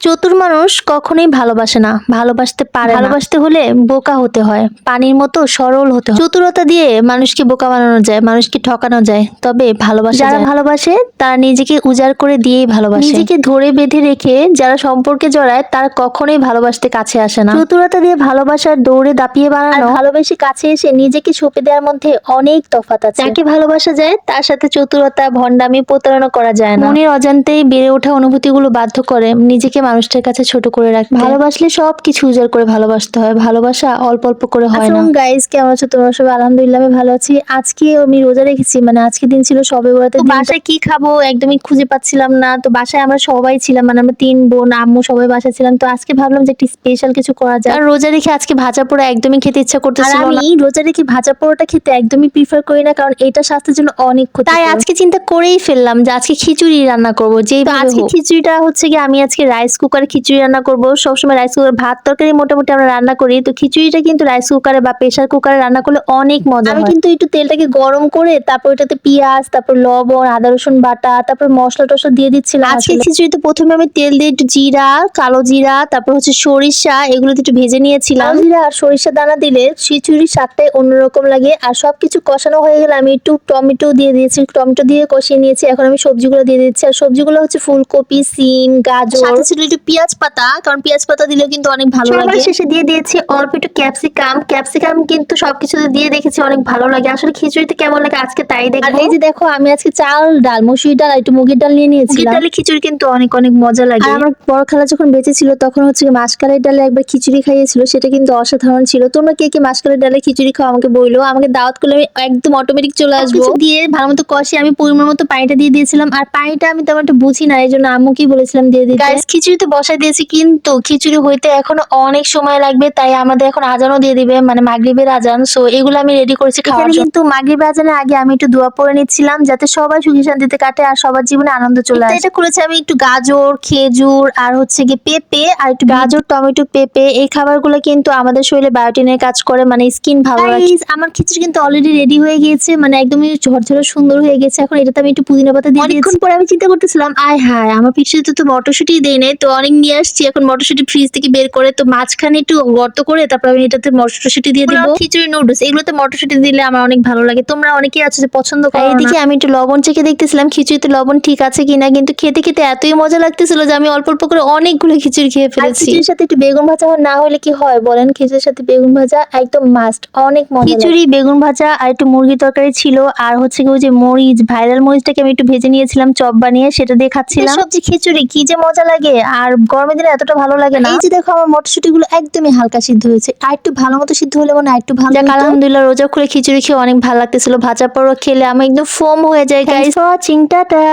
চতুর মানুষ কখনোই ভালোবাসে না। ভালোবাসতে পারে ভালোবাসতে হলে বোকা হতে হয়। পানির মতো সরল হতে হয়। চতুরতা দিয়ে মানুষকে বোকা বানানো যায় মানুষকে ঠকানো যায় তবে ভালোবাসা যারা ভালোবাসে তারা নিজেকে উজাড় করে দিয়েই ভালোবাসে। নিজেকে ধরে বেঁধে রেখে যারা সম্পর্কে জড়ায় তারা কখনোই ভালোবাসতে কাছে আসে না। চতুরতা দিয়ে ভালোবাসার দৌড়ে দাপিয়ে বানানো ভালোবেসে কাছে এসে নিজেকে সঁপে দেওয়ার মধ্যে অনেক তফাৎ আছে। যাকে ভালোবাসা যায় তার সাথে চতুরতা ভণ্ডামি প্রতারণা করা যায় না। মনের অজান্তেই বেড়ে ওঠা অনুভূতিগুলো বাধ্য করে। নিজেকে মানুষটার কাছে ছোট করে রাখতে ভালোবাসলে সব কিছু উজাড় করে ভালোবাসতে হয়। ভালোবাসা অল্প অল্প করে হয় না। গাইস কেমন আছো? তোমরা সবাই? আলহামদুলিল্লাহ আমি ভালো আছি। আজকে আমি রোজা রেখেছি মানে আজকে দিন ছিল সবে বরাতে বাসায় কি খাব একদমই খুঁজে পাচ্ছিলাম না। তো বাসায় আমরা সবাই ছিলাম মানে আমরা তিন বোন আম্মু সবাই বাসায় ছিলাম। তো আজকে ভাবলাম যে একটি স্পেশাল কিছু করা যায় আর রোজা রেখে আজকে ভাজা পোড়া একদমই খেতে ইচ্ছা করতেছিল না। আমি রোজা রেখে ভাজা পোড়াটা খেতে একদমই প্রিফার করি না কারণ এটা স্বাস্থ্যের জন্য অনেক ক্ষতি তাই আজকে চিন্তা করেই ফেললাম যে আজকে খিচুড়ি রান্না করব যেই আজকে খিচুড়িটা হচ্ছে কি আমি আজকে রাইস কুকারে খিচুড়ি রান্না করব। সবসময় রাইস কুকার ভাত তরকারি মোটামুটি আমরা রান্না করি। তো খিচুড়িটা কিন্তু রাইস কুকারে বা প্রেসার কুকারে রান্না করলে অনেক মজা আমি কিন্তু একটু তেলটাকে গরম করে তারপর এটাতে পেঁয়াজ তারপর লবণ আদা রসুন বাটা তারপর মশলা টসলা দিয়ে দিচ্ছিলাম আজকে খিচুড়িতে প্রথমে আমি তেল দিয়ে একটু জিরা কালো জিরা তারপর হচ্ছে সরিষা এগুলো একটু ভেজে নিয়েছিলাম। জিরা আর সরিষা দানা দিলে খিচুড়ির স্বাদটাই অন্যরকম লাগে। আর সবকিছু কষানো হয়ে গেলে আমি একটু টমেটো দিয়ে দিয়েছি। টমেটো দিয়ে কষিয়ে নিয়েছি। এখন আমি সবজিগুলো দিয়ে দিচ্ছি। আর সবজিগুলো হচ্ছে ফুলকপি সিম গাজর ছিল একটু পেঁয়াজ পাতা কারণ পেঁয়াজ পাতা দিলেও কিন্তু অনেক ভালো লাগে। শেষে দিয়ে দিয়েছি অল্প একটু ক্যাপসিকাম। ক্যাপসিকাম কিন্তু সবকিছুতে দিয়ে দেখেছি অনেক ভালো লাগে। আসলে খিচুড়িতে কেমন লাগে আজকে তাই দেখো আর এই যে দেখো আমি আজকে চাল ডাল মসুরি ডাল একটু মুগের ডাল নিয়ে নিয়েছি মুগের ডালে খিচুড়ি কিন্তু অনেক অনেক মজা লাগে। আমার বড় খালা যখন বেঁচে ছিল তখন হচ্ছে মাসকালের ডালে একবার খিচুড়ি খাইয়েছিল সেটা কিন্তু অসাধারণ ছিল। তোমরা কে কে মাসকালের ডালে খিচুড়ি খাও আমাকে বইলো। আমাকে দাওয়াত করলে আমি একদম অটোমেটিক চলে আসব। দিয়ে ভালো মতো কষে আমি পরিমাণ মতো পানিটা দিয়ে দিয়েছিলাম। আর পানিটা আমি তেমন একটা বুঝি না এই জন্য আম্মুকেই বলেছিলাম দিয়ে দিতে। গাইস খিচুড়িতে বসাই দিয়েছি কিন্তু খিচুড়ি হইতে এখনও অনেক সময় লাগবে তাই আমাদের এখন আজানও দিয়ে দিবে মানে মাগরিবের আজান। সো এগুলো আমি রেডি করেছি খাওয়ার কিন্তু মাগরিবের আজানের আগে আমি একটু দোয়া পড়ে নিচ্ছিলাম যাতে সবাই সুখী শান্তিতে কাটে আর সবার জীবনে আনন্দ চলে আসে। এটা করেছি আমি একটু গাজর খেজুর আর হচ্ছে কি পেঁপে আর একটু গাজর টমেটো পেঁপে এই খাবারগুলো কিন্তু আমাদের শরীরে বায়োটিনের কাজ করে মানে স্কিন ভালো রাখে। আমার খিচুড়ি কিন্তু অলরেডি রেডি হয়ে গিয়েছে মানে একদমই ঝরঝরে সুন্দর হয়ে গেছে এখন এটাতে আমি একটু পুদিনা পাতা দিয়ে অনেকক্ষণ পরে আমি চিন্তা করতেছিলাম আয় হায় আমার পিছনে তো মটরশুঁটি দেই নাই তো অনেক নিয়ে আসছি। এখন মটরশুঁটি ফ্রিজ থেকে বের করে তো মাঝখানে একটু গর্ত করে তারপর আমি এটাতে মটরশুঁটি দিয়ে দিব। খিচুড়ি নুডলস এগুলোতে মটরশুঁটি দিলে আমার অনেক ভালো লাগে। তোমরা অনেকেই আছো যে পছন্দ করো এদিকে আমি একটু লবণ চেখে দেখতেছিলাম খিচুড়িতে লবণ ঠিক আছে কিনা কিন্তু খেতে খেতে এতই মজা লাগতেছিল যে আমি অল্প অল্প করে অনেকগুলো খিচুড়ি খেয়ে ফেলেছি। খিচুড়ির সাথে একটু বেগুন ভাজা না হলে কি হয় বলেন? খিচুড়ির সাথে বেগুন ভাজা একদম মাস্ট অনেক মজা খিচুড়ি বেগুন ভাজা আর একটু মুরগি তরকারি ছিল আর হচ্ছে কি ওই যে মরিচ ভাইরাল মরিচটাকে আমি একটু ভেজে নিয়েছিলাম চপ বানিয়ে সেটা দিয়ে খাচ্ছিলাম। সবজি খিচুড়ি কি যে মজা লাগে। আর গরমের দিনে এতটা ভালো লাগে না। এই যে দেখো আমার মটরশুটি গুলো একদমই হালকা সিদ্ধ হয়েছে। আর একটু ভালো মতো সিদ্ধ হলে মনে হয় একটু ভালো যাক আলহামদুলিল্লাহ রোজা খুলে খিচুড়ি খেয়ে অনেক ভালো লাগতেছিল। ভাজা পরো খেলে আমি একদম ফোম হয়ে যায় গাইস ওয়াচিং টাটা।